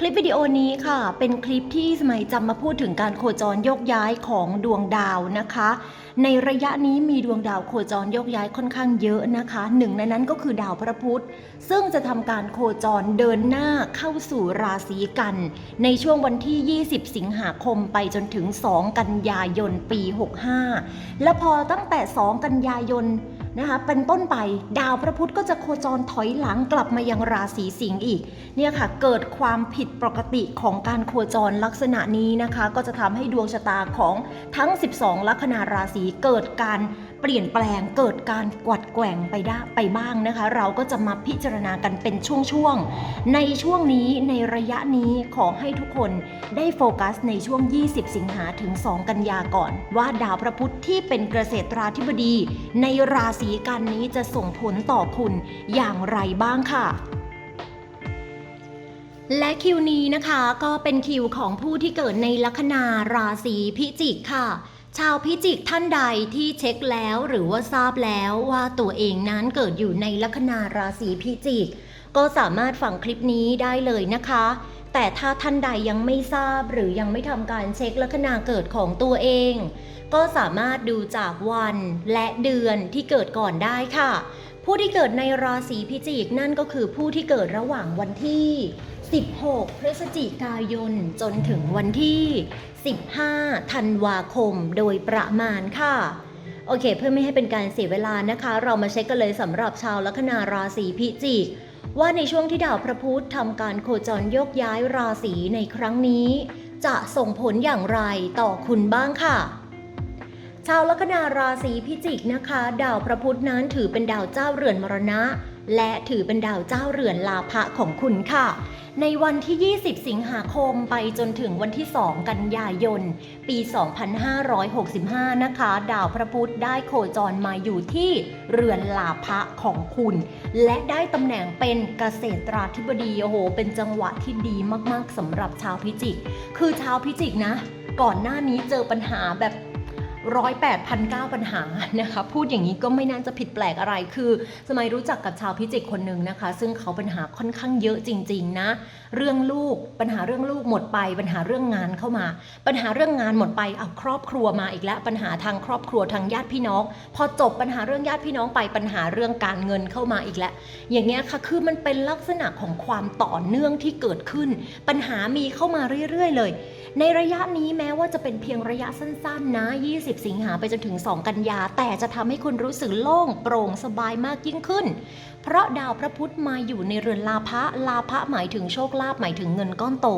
คลิปวิดีโอนี้ค่ะ เป็นคลิปที่สมัยจะมาพูดถึงการโคจรโยกย้ายของดวงดาวนะคะ ในระยะนี้มีดวงดาวโคจรโยกย้ายค่อนข้างเยอะนะคะ หนึ่งในนั้นก็คือดาวพระพุธ ซึ่งจะทำการโคจรเดินหน้าเข้าสู่ราศีกัน ในช่วงวันที่ 20 สิงหาคมไปจนถึง 2 กันยายนปี 65 และพอตั้งแต่ 2 กันยายน นะคะเป็นต้นไปดาวพระพุธก็จะโคจรถอยหลังกลับมายังราศีสิงห์อีกเนี่ยค่ะเกิดความผิดปกติของการโคจรลักษณะนี้นะคะ ก็จะทำให้ดวงชะตาของทั้ง 12 ลัคนาราศีเกิดการเปลี่ยนแปลงเกิดการกวัดแกว่งไปได้ไปบ้างนะคะ เราก็จะมาพิจารณากันเป็นช่วงๆ ในช่วงนี้ในระยะนี้ขอให้ทุกคนได้โฟกัสในช่วง 20 สิงหาถึง 2 กันยาก่อน ว่าดาวพระพุธที่เป็นเกษตราธิบดี ในราศีกันนี้จะส่งผลต่อคุณอย่างไรบ้างค่ะและคิวนี้นะคะก็เป็นคิวของผู้ที่เกิดในลัคนาราศีพิจิกค่ะ ชาวพิจิกท่านใดที่เช็คแล้วหรือว่าทราบแล้วว่าตัวเองนั้นเกิดอยู่ในลัคนาราศีพิจิก ก็สามารถฟังคลิปนี้ได้เลยนะคะ แต่ถ้าท่านใดยังไม่ทราบหรือยังไม่ทำการเช็คลัคนาเกิดของตัวเอง ก็สามารถดูจากวันและเดือนที่เกิดก่อนได้ค่ะ ผู้ที่เกิดในราศีพิจิกนั่นก็คือผู้ที่เกิดระหว่างวันที่ 16 พฤศจิกายน จนถึงวันที่ 15 ธันวาคมโดยประมาณค่ะ โอเค เพื่อไม่ให้เป็นการเสียเวลานะคะ เรามาเช็คกันเลยสำหรับชาวลัคนาราศีพิจิก ว่าในช่วงที่ดาวพระพุธทำการโคจรโยกย้ายราศีในครั้งนี้ จะส่งผลอย่างไรต่อคุณบ้างค่ะชาวลัคนาราศีพิจิกนะคะ ดาวพระพุธนั้นถือเป็นดาวเจ้าเรือนมรณะ และถือเป็นดาวเจ้าเรือนลาภะของคุณค่ะ ในวันที่ 20 สิงหาคมไปจนถึงวันที่ 2 กันยายน ปี 2565 นะคะ ดาวพระพุธได้โคจรมาอยู่ที่เรือนลาภะของคุณ และได้ตำแหน่งเป็นเกษตราธิบดีโอ้โห เป็นจังหวะที่ดีมากๆสำหรับชาวพิจิก คือชาวพิจิกนะ ก่อนหน้านี้เจอปัญหาแบบ ร้อยแปดพันเก้าปัญหานะคะพูดอย่างนี้ก็ไม่น่าจะผิดแปลกอะไรคือ สมัยรู้จักกับชาวพิจิกคนหนึ่งนะคะ ซึ่งเขาปัญหาค่อนข้างเยอะจริง ๆ นะ เรื่องลูกปัญหาเรื่องลูกหมดไป ปัญหาเรื่องงานเข้ามา ปัญหาเรื่องงานหมดไปเอาครอบครัวมาอีกแล้วปัญหาทางครอบครัวทางญาติพี่น้อง พอจบปัญหาเรื่องญาติพี่น้องไปปัญหาเรื่องการเงินเข้ามาอีกแล้วอย่างเงี้ยค่ะคือมันเป็นลักษณะของความต่อเนื่องที่เกิดขึ้น ปัญหามีเข้ามาเรื่อยๆ เลย ในระยะนี้แม้ว่าจะเป็นเพียงระยะสั้นๆนะ20สิงหาไปจนถึง 2 กันยา แต่จะทำให้คุณรู้สึกโล่งโปร่งสบายมากยิ่งขึ้น เพราะดาวพระพุธมาอยู่ในเรือนลาภะลาภะหมายถึงโชคลาภหมายถึงเงินก้อนโต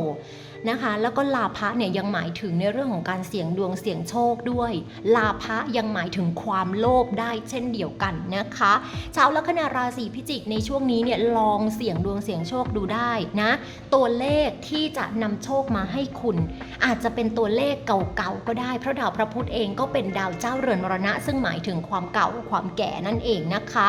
นะคะ แล้วก็ลาภะเนี่ยยังหมายถึงในเรื่องของการเสี่ยงดวงเสี่ยงโชคด้วย ลาภะยังหมายถึงความโลภได้เช่นเดียวกันนะคะชาวลัคนาราศีพิจิกในช่วงนี้เนี่ยลองเสี่ยงดวงเสี่ยงโชคดูได้นะ ตัวเลขที่จะนำโชคมาให้คุณ อาจจะเป็นตัวเลขเก่าๆก็ได้ เพราะดาวพระพุธเองก็เป็นดาวเจ้าเรือนมรณะ ซึ่งหมายถึงความเก่าความแก่นั่นเองนะคะ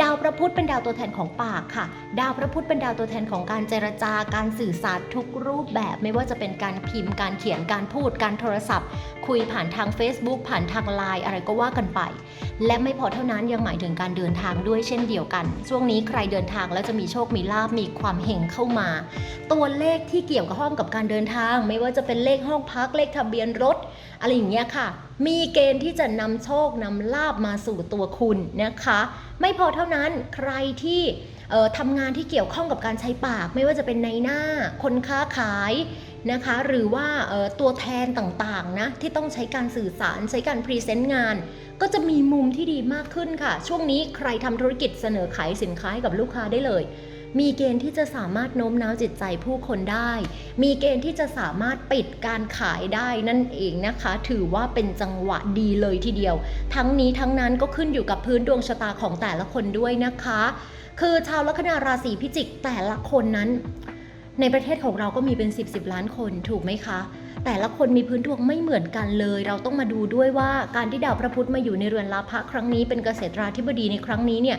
ดาวพระพุธเป็นดาวตัวแทนของปากค่ะ ดาวพระพุธเป็นดาวตัวแทนของการเจรจาการสื่อสารทุกรูปแบบไม่ว่าจะเป็นการพิมพ์การเขียนการพูดการโทรศัพท์ คุยผ่านทาง Facebook ผ่านทางไลน์อะไรก็ว่ากันไป และไม่พอเท่านั้นยังหมายถึงการเดินทางด้วยเช่นเดียวกัน ช่วงนี้ใครเดินทางแล้วจะมีโชคมีลาบมีความเฮงเข้ามา ตัวเลขที่เกี่ยวกับห้องกับการเดินทาง ไม่ว่าจะเป็นเลขห้องพักเลขทะเบียนรถ อะไรอย่างเงี้ยค่ะ มีเกณฑ์ที่จะนำโชคนำลาบมาสู่ตัวคุณนะคะ ไม่พอเท่านั้นใครที่เอ่อทำงานที่เกี่ยวข้องกับการใช้ปาก ไม่ว่าจะเป็นในหน้า คนค้าขายนะคะ หรือว่าเอ่อตัวแทนต่างๆนะที่ต้องใช้การสื่อสารใช้การพรีเซนต์งาน ก็จะมีมุมที่ดีมากขึ้นค่ะ ช่วงนี้ใครทำธุรกิจเสนอขายสินค้าให้กับลูกค้าได้เลย มีเกณฑ์ที่จะสามารถโน้มน้าวจิตใจผู้คนได้ มีเกณฑ์ที่จะสามารถปิดการขายได้นั่นเองนะคะ ถือว่าเป็นจังหวะดีเลยทีเดียว ทั้งนี้ทั้งนั้นก็ขึ้นอยู่กับพื้นดวงชะตาของแต่ละคนด้วยนะคะ คือชาวลัคนาราศีพิจิกแต่ละคนนั้นในประเทศของเราก็มีเป็น 10บสล้านคนถูกไหมคะ แต่ละคนมีพื้นดวงไม่เหมือนกันเลย เราต้องมาดูด้วยว่าการที่ดาวพระพุธมาอยู่ในเรือนลาภะครั้งนี้เป็นเกษตราธิบดีในครั้งนี้เนี่ย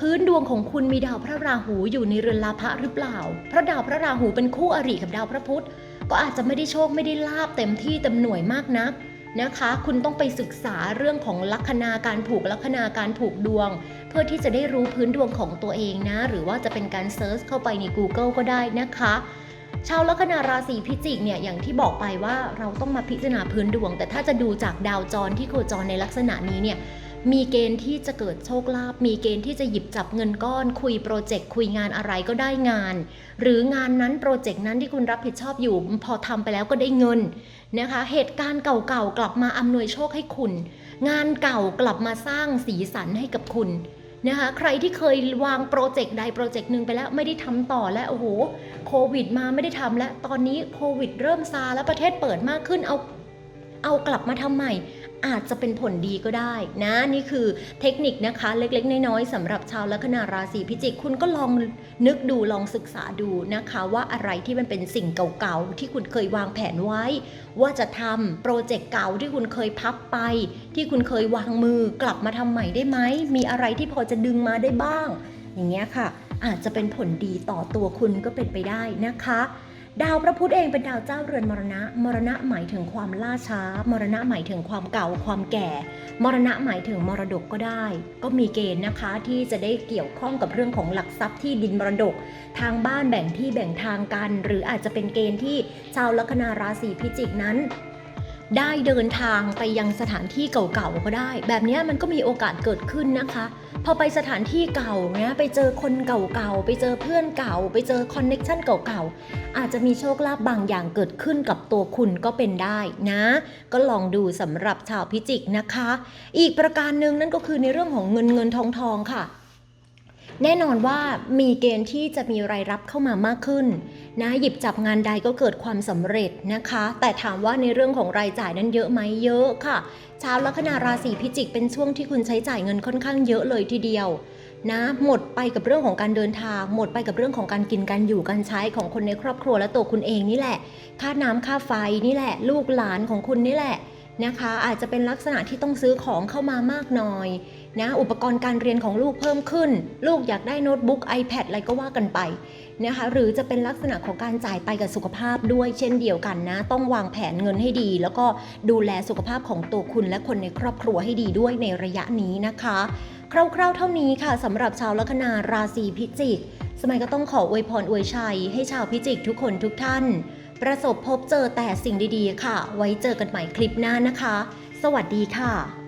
พื้นดวงของคุณมีดาวพระราหูอยู่ในเรือนลาภะหรือเปล่า เพราะดาวพระราหูเป็นคู่อริกับดาวพระพุธ ก็อาจจะไม่ได้โชคไม่ได้ลาบเต็มที่เต็มหน่วยมากนักนะคะ คุณต้องไปศึกษาเรื่องของลัคนาการผูกลัคนาการผูกดวง เพื่อที่จะได้รู้พื้นดวงของตัวเองนะ หรือว่าจะเป็นการเซิร์ชเข้าไปใน Google ก็ได้นะคะ ชาวลัคนาราศีพิจิกเนี่ยอย่างที่บอกไปว่าเราต้องมาพิจารณาพื้นดวง แต่ถ้าจะดูจากดาวจรที่โคจรในลักษณะนี้เนี่ย มีเกณฑ์ที่จะเกิดโชคลาภมีเกณฑ์ที่จะหยิบจับเงินก้อน คุยโปรเจกต์คุยงานอะไรก็ได้งาน หรืองานนั้นโปรเจกต์นั้นที่คุณรับผิดชอบอยู่พอทำไปแล้วก็ได้เงินนะคะ เหตุการณ์เก่าๆกลับมาอำนวยโชคให้คุณ งานเก่ากลับมาสร้างสีสันให้กับคุณนะคะใครที่เคยวางโปรเจกต์ใดโปรเจกต์หนึ่งไปแล้วไม่ได้ทำต่อแล้วโอ้โหโควิดมาไม่ได้ทำแล้วตอนนี้โควิดเริ่มซาแล้วประเทศเปิดมากขึ้นเอาเอากลับมาทำใหม่ อาจจะเป็นผลดีก็ได้นะนี่คือเทคนิคนะคะเล็กๆ น้อยๆสำหรับชาวลัคนาราศีพิจิก คุณก็ลองนึกดูลองศึกษาดูนะคะว่าอะไรที่มันเป็นสิ่งเก่าๆ ที่คุณเคยวางแผนไว้ ว่าจะทำโปรเจกต์เก่าที่คุณเคยพับไป ที่คุณเคยวางมือกลับมาทำใหม่ได้ไหมมีอะไรที่พอจะดึงมาได้บ้าง อย่างเงี้ยค่ะ อาจจะเป็นผลดีต่อตัวคุณก็เป็นไปได้นะคะ ดาวพระพุธเองเป็นดาวเจ้าเรือนมรณะ มรณะหมายถึงความล่าช้า มรณะหมายถึงความเก่าความแก่ มรณะหมายถึงมรดกก็ได้ ก็มีเกณฑ์นะคะที่จะได้เกี่ยวข้องกับเรื่องของหลักทรัพย์ที่ดินมรดก ทางบ้านแบ่งที่แบ่งทางกัน หรืออาจจะเป็นเกณฑ์ที่ชาวลัคนาราศีพิจิกนั้นได้เดินทางไปยังสถานที่เก่าๆก็ได้ แบบนี้มันก็มีโอกาสเกิดขึ้นนะคะ พอไปสถานที่เก่าเนี้ยไปเจอคนเก่าๆ ไปเจอเพื่อนเก่า ไปเจอคอนเน็กชันเก่าๆ อาจจะมีโชคลาภบางอย่างเกิดขึ้นกับตัวคุณก็เป็นได้นะ ก็ลองดูสำหรับชาวพิจิกนะคะ อีกประการหนึ่งนั่นก็คือในเรื่องของเงินเงินทองทองค่ะ แน่นอนว่ามีเกณฑ์ที่จะมีรายรับเข้ามามากขึ้นนะหยิบจับงานใดก็เกิดความสำเร็จนะคะ แต่ถามว่าในเรื่องของรายจ่ายนั้นเยอะไหมเยอะค่ะ ชาวลัคนาราศีพิจิกเป็นช่วงที่คุณใช้จ่ายเงินค่อนข้างเยอะเลยทีเดียวนะหมดไปกับเรื่องของการเดินทาง หมดไปกับเรื่องของการกินการอยู่การใช้ของคนในครอบครัวและตัวคุณเองนี่แหละ ค่าน้ำค่าไฟนี่แหละ ลูกหลานของคุณนี่แหละนะคะ อาจจะเป็นลักษณะที่ต้องซื้อของเข้ามามากหน่อย นะอุปกรณ์การเรียนของลูกเพิ่มขึ้น ลูกอยากได้โน้ตบุ๊ก iPad อะไรก็ว่ากันไปนะคะหรือจะเป็นลักษณะของการจ่ายไปกับสุขภาพด้วยเช่นเดียวกันนะ ต้องวางแผนเงินให้ดี แล้วก็ดูแลสุขภาพของตัวคุณและคนในครอบครัวให้ดีด้วยในระยะนี้นะคะ คร่าวๆเท่านี้ค่ะสำหรับชาวลัคนาราศีพิจิก สมัยก็ต้องขออวยพรอวยชัย ให้ชาวพิจิกทุกคนทุกท่าน ประสบพบเจอแต่สิ่งดีๆ ค่ะ ไว้เจอกันใหม่คลิปหน้านะคะ สวัสดีค่ะ